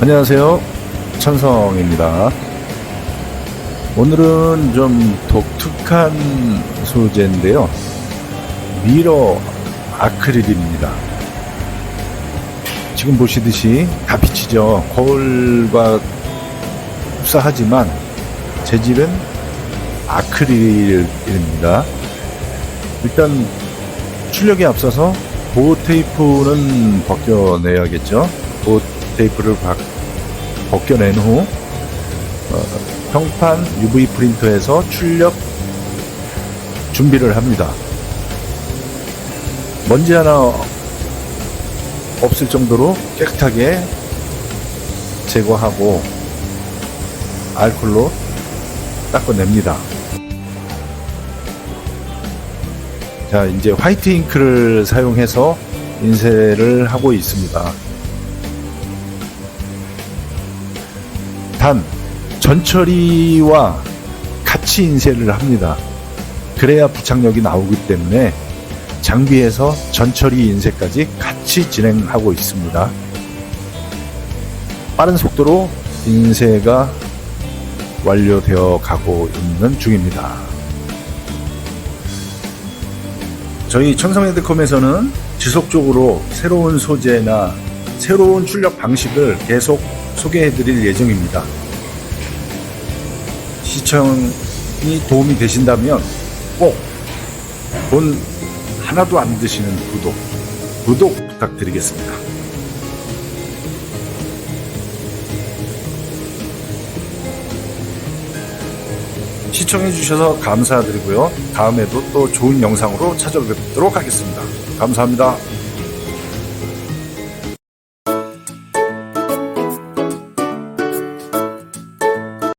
안녕하세요. 천성입니다. 오늘은 좀 독특한 소재인데요. 미러 아크릴입니다. 지금 보시듯이 다 빛이죠. 거울과 흡사하지만 재질은 아크릴입니다. 일단 출력에 앞서서 보호 테이프는 벗겨내야겠죠. 보호 테이프를 박- 벗겨낸 후 어, 평판 UV 프린터에서 출력 준비를 합니다. 먼지 하나 없을 정도로 깨끗하게 제거하고 알콜로 닦아냅니다. 자, 이제 화이트 잉크를 사용해서 인쇄를 하고 있습니다. 단, 전처리와 같이 인쇄를 합니다. 그래야 부착력이 나오기 때문에 장비에서 전처리 인쇄까지 같이 진행하고 있습니다. 빠른 속도로 인쇄가 완료되어 가고 있는 중입니다. 저희 천성헤드컴에서는 지속적으로 새로운 소재나 새로운 출력 방식을 계속 소개해 드릴 예정입니다. 시청이 도움이 되신다면 꼭 돈 하나도 안 드시는 구독, 구독 부탁드리겠습니다. 시청해 주셔서 감사드리고요. 다음에도 또 좋은 영상으로 찾아뵙도록 하겠습니다. 감사합니다.